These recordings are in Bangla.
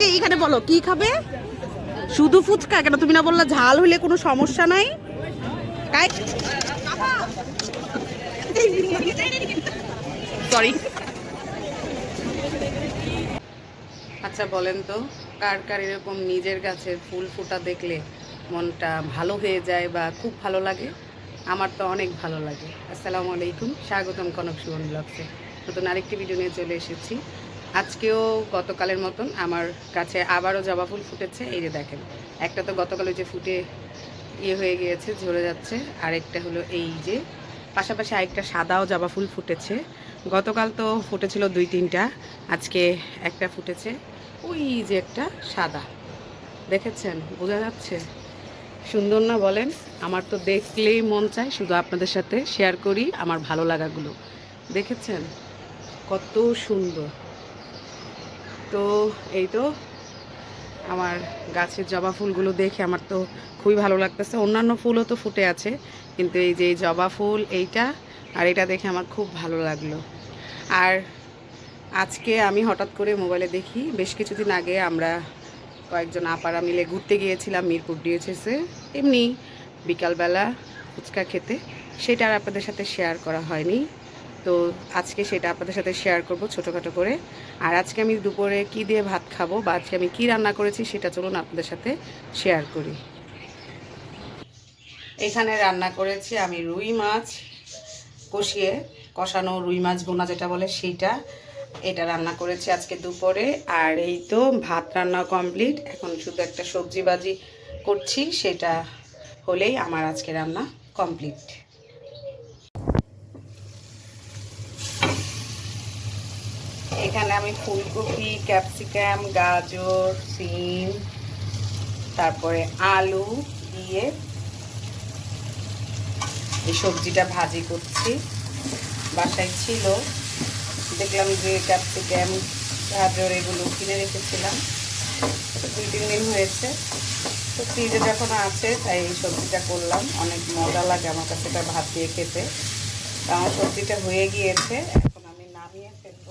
এইখানে বলো, কি খাবে? শুধু ফুচকা? কেন তুমি না বললা ঝাল হলে কোনো সমস্যা নাই? সরি আচ্ছা বলেন তো, কার কার এরকম নিজের গাছের ফুল ফোটা দেখলে মনটা ভালো হয়ে যায় বা খুব ভালো লাগে? আমার তো অনেক ভালো লাগে। আসসালামু আলাইকুম, স্বাগতম কনক সুমন ব্লগসে। নতুন আরেকটি ভিডিও নিয়ে চলে এসেছি। আজকেও গতকালের মতন আমার কাছে আবারও জবা ফুল ফুটেছে, এই যে দেখেন। একটা তো গতকালে যে ফুটে ইয়ে হয়ে গিয়েছে, ঝরে যাচ্ছে। আরেকটা হলো এই যে, পাশাপাশি আরেকটা সাদাও জবা ফুল ফুটেছে। গতকাল তো ফুটেছিল দুই তিনটা, আজকে একটা ফুটেছে। ওই যে একটা সাদা। দেখেছেন? বোঝা যাচ্ছে? সুন্দর না বলেন? আমার তো দেখলেই মন চায় শুধু আপনাদের সাথে শেয়ার করি, আমার ভালো লাগাগুলো। দেখেছেন? কত সুন্দর। তো এই তো আমার গাছের জবা ফুলগুলো দেখে আমার তো খুবই ভালো লাগতেছে। অন্যান্য ফুলও তো ফুটে আছে, কিন্তু এই যে জবা ফুল, এইটা আর এটা দেখে আমার খুব ভালো লাগল। আর আজকে আমি হঠাৎ করে মোবাইলে দেখি, বেশ কিছুদিন আগে আমরা কয়েকজন আপারা মিলে ঘুরতে গিয়েছিলাম মিরপুর ডিএচএসে এমনি বিকালবেলা ফুচকা খেতে, সেটা আর আপনাদের সাথে শেয়ার করা হয়নি। তো আজকে সেটা আপনাদের সাথে শেয়ার করব ছোটোখাটো করে। আর আজকে আমি দুপুরে কি দিয়ে ভাত খাব বা আজকে আমি কি রান্না করেছি সেটা চলুন আপনাদের সাথে শেয়ার করি। এখানে রান্না করেছি আমি রুই মাছ কষিয়ে, কষানো রুই মাছ বোনা যেটা বলে সেইটা। এটা রান্না করেছি আজকে দুপুরে। আর এই তো ভাত রান্না কমপ্লিট এখন শুধু একটা সবজি বাজি করছি, সেটা হলেই আমার আজকে রান্না কমপ্লিট এখানে আমি ফুলকপি, ক্যাপসিকাম, গাজর, সিম, তারপরে আলু দিয়ে এই সবজিটা ভাজি করছি। বাসায় ছিল। দেখলাম যে ক্যাপসিকাম, গাজর এগুলো কিনে রেখেছিলাম। দুই, তিন দিন হয়েছে। তো ফ্রিজে যখন আছে, তাই এই সবজিটা করলাম। অনেক মজা লাগে আমার কাছে এটা ভাত দিয়ে খেতে। আমার সবজিটা হয়ে গিয়েছে। এখন আমি নামিয়ে ফেলব।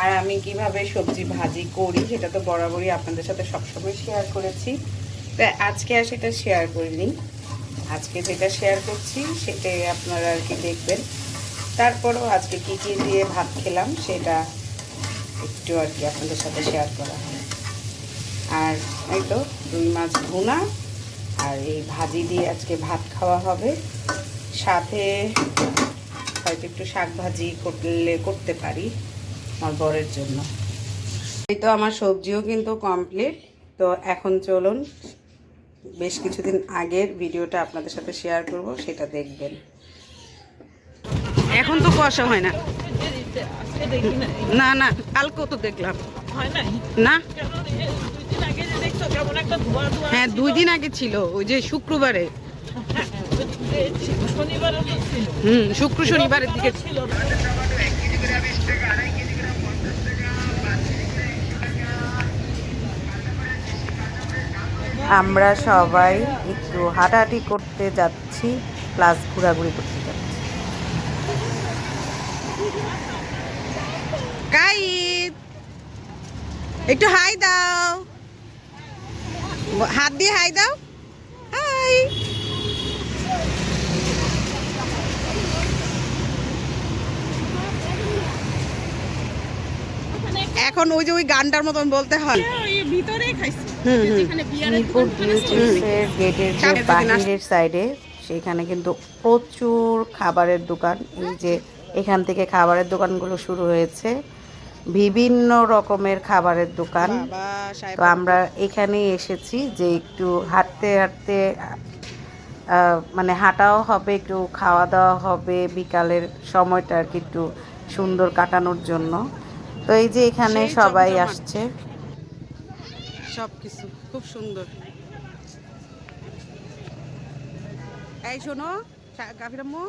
আর আমি কীভাবে সবজি ভাজি করি সেটা তো বরাবরই আপনাদের সাথে সবসময় শেয়ার করেছি। তো আজকে আর সেটা শেয়ার করিনি। আজকে যেটা শেয়ার করছি সেটাই আপনারা আর কি দেখবেন। তারপরেও আজকে কী কী দিয়ে ভাত খেলাম সেটা একটু আর কি আপনাদের সাথে শেয়ার করা আর এই তো রুই মাছ ভুনা, আর এই ভাজি দিয়ে আজকে ভাত খাওয়া হবে। সাথে হয়তো একটু শাক ভাজি করলে করতে পারি। আমার বরের জন্য। এই তো আমার সবজিও কিন্তু কমপ্লিট তো এখন চলুন বেশ কিছুদিন আগের ভিডিওটা আপনাদের সাথে শেয়ার করব সেটা দেখবেন। এখন তো কুয়াশা হয় না। না না কালকেও তো দেখলাম। না? হ্যাঁ দুই দিন আগে ছিল ওই যে শুক্রবারে। হুম শুক্র শনিবারের দিকে। আমরা সবাই একটু হাঁটাহাঁটি করতে যাচ্ছি প্লাস ঘোরাঘুরি করতে যাচ্ছি। কাইদ একটু হাই দাও। হাত দিয়ে হাই দাও হাই এখন ওই যে ওই গানটার মতন বলতে হয়। বাহিরের সাইডে সেখানে কিন্তু প্রচুর খাবারের দোকান। এই যে এখান থেকে খাবারের দোকানগুলো শুরু হয়েছে। বিভিন্ন রকমের খাবারের দোকান। তো আমরা এখানেই এসেছি যে একটু হাঁটতে হাঁটতে মানে হাঁটাও হবে একটু খাওয়া দাওয়া হবে বিকালের সময়টা আর কি একটু সুন্দর কাটানোর জন্য। তো এই যে এখানে সবাই আসছে। সব কিছু খুব সুন্দর। এই শোনো গাফিরাম্মু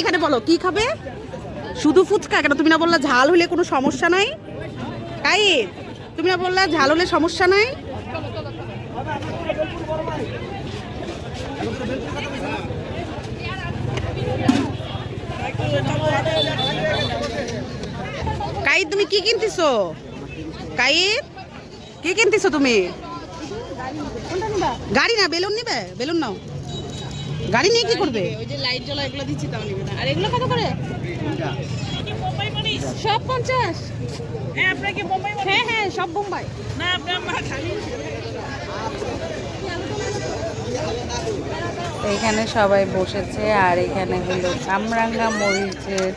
এখানে বলো কি খাবে? শুধু ফুচকা কেন তুমি না বললা ঝাল হলে কোনো সমস্যা নাই? তাই তুমি না বললা ঝাল হলে সমস্যা নাই? কাই তুমি কি কিনতেছো? কাই কি কিনতেছো তুমি? গাড়ি না বেলুন নিবে? বেলুন নাও। গাড়ি নিয়ে কি করবে? ওই যে লাইট জ্বলা এগুলো দিচ্ছি তাও নিবে না। আর এগুলো কত করে? সব পঞ্চাশ? হ্যাঁ হ্যাঁ, হ্যাঁ সব বোম্বাই। না আপনার মা খালি। এখানে সবাই বসেছে, আর এখানে হলো কামরাঙ্গা মরিচের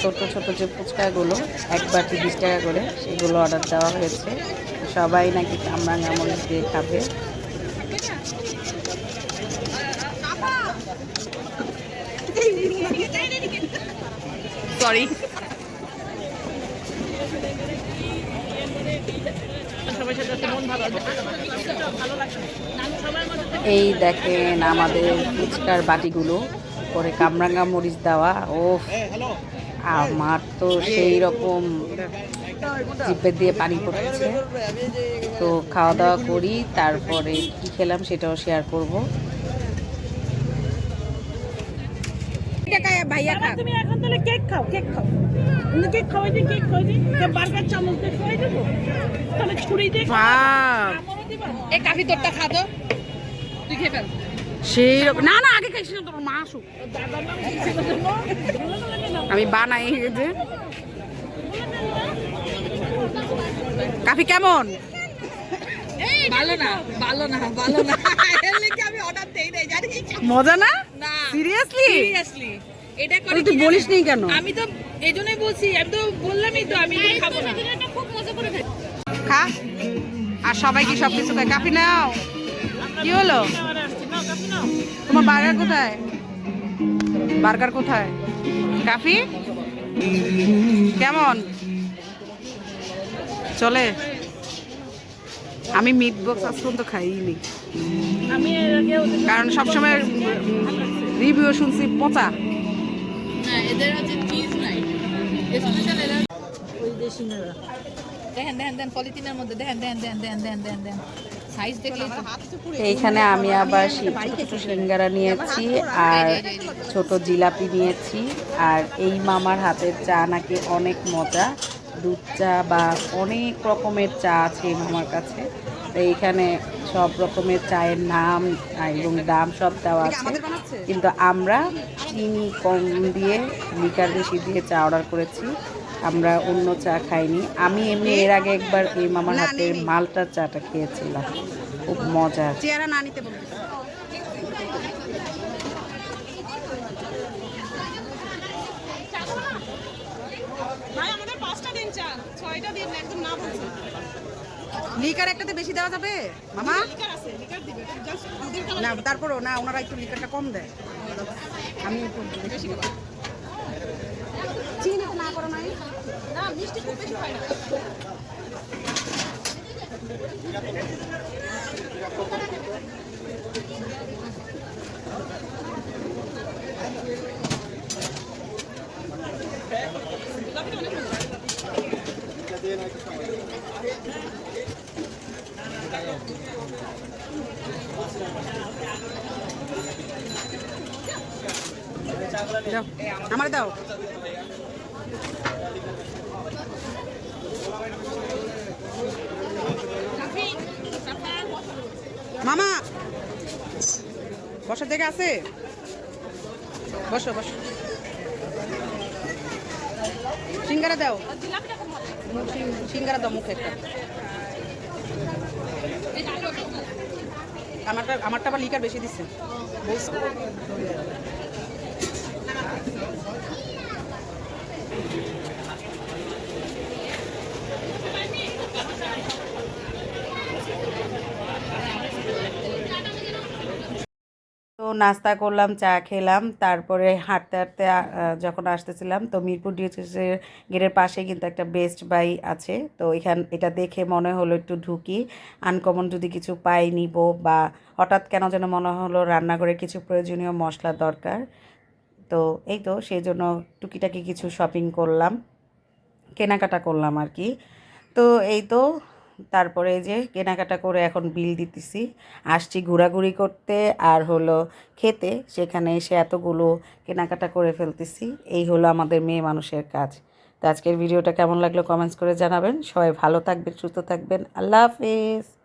ছোট ছোট যে ফুচকাগুলো, এক বাটি বিশ টাকা করে, সেগুলো অর্ডার দেওয়া হয়েছে। সবাই নাকি কামরাঙ্গা মরিচ দিয়ে খাবে। সরি সবাই সাথে একটা মন ভালো আছে ভালো লাগছে সবার মধ্যে এই দেখেন আমাদের ফুচকার বাটিগুলো, পরে কামরাঙ্গা মরিচ দেওয়া ও আমার তো সেই রকম জিপের দিয়ে পানি পড়ছে। তো খাওয়া দাওয়া করি, তারপরে কি খেলাম সেটাও শেয়ার করব। ভাইয়া তুমি এখন তাহলে কেক খাও কেক খাও। তুমি কেক খাওয়াই দিই কেক খাওয়াই দিই বার্গার চামচ দিয়ে খাওয়াই দেবো তাহলে ছুরি দিয়ে আমারও দিবা। এই কাফি তোরটা খা তো। তুই খেয়ে ফেল। সেই না না আগে খাইছিল তোর মা আসুক। আমি বানাই যে। কাফি কেমন? ভালো না ভালো না ভালো না। এর আমি অর্ডার দেই নাই জানিস? মজা না? না। সিরিয়াসলি সিরিয়াসলি এটা করে তুই বলিস নি কেন? আমি তো এই জন্যই বলছি আমি তো বললামই তো আমি খাব না। খুব মজা করে খাই খা। আর সবাই কি সব কিছু খায়? কাফি নাও। কি হলো? তোমার বার্গার কোথায়? বার্গার কোথায়? কাফি? কেমন? চলে। আমি মিট বক্স আজ পর্যন্ত খাইনি। কারণ সবসময় রিভিউ শুনছি পচা। এদের হচ্ছে চিজ নাই। স্পেশাল এরা ওই দেশি নেড়া দেখেন দেখেন দেখেন পলিথিনের মধ্যে দেখেন দেখেন দেখেন দেখেন দেখেন দেখেন দেখেন। এইখানে আমি আবার ছোট ছোট সিঙ্গারা নিয়েছি আর ছোট জিলাপি নিয়েছি। আর এই মামার হাতের চা নাকি অনেক মজা। দুধ চা বা অনেক রকমের চা আছে এই মামার কাছে। এইখানে সব রকমের চায়ের নাম এবং দাম সব দেওয়া আছে। কিন্তু আমরা চিনি কম দিয়ে লিকার বেশি দিয়ে চা অর্ডার করেছি। আমরা অন্য চা খাইনি। আমি এমনি এর আগে একবার এই মামার হাতের মালটার চাটা খেয়েছিলাম। খুব মজা চেহারা না নিতে আমাদের পাঁচটা দিন চা। ছয়টা দিন একদম না বলছি। লিকার একটাতে বেশি দেওয়া যাবে? মামা? দুধের না তারপরও না ওনারা একটু লিকারটা কম দেয়। আমি একটু বেশি চিনি না করো নাই? না মিষ্টি খুব বেশি হয় না। আমার দাও। মামা, বসার জায়গা আছে? বসো বসো। সিঙ্গারা দাও। সিঙ্গারা দাও মুখে আমারটা আমারটা আবার লিকার বেশি দিচ্ছে। তো নাস্তা করলাম, চা খেলাম, তারপরে হাঁটতে হাঁটতে যখন আসতেছিলাম, তো মিরপুর ডিএচএসের গেটের পাশে কিন্তু একটা বেস্ট বাই আছে। তো এখান, এটা দেখে মনে হলো একটু ঢুকি। আনকমন যদি কিছু পাই নিব বা হঠাৎ কেন যেন মনে হলো রান্নাঘরে কিছু প্রয়োজনীয় মশলা দরকার। তো এই তো সেই জন্য টুকিটাকি কিছু শপিং করলাম, কেনাকাটা করলাম আর কি। তো এই তো তারপরে যে কেনাকাটা করে এখন বিল দিতেছি। আসছি ঘোরাঘুরি করতে আর হলো খেতে, সেখানে এসে এতগুলো কেনাকাটা করে ফেলতেছি। এই হলো আমাদের মেয়ে মানুষের কাজ। তো আজকের ভিডিওটা কেমন লাগল কমেন্টস করে জানাবেন। সবাই ভালো থাকবেন, সুস্থ থাকবেন। আল্লাহ হাফেজ।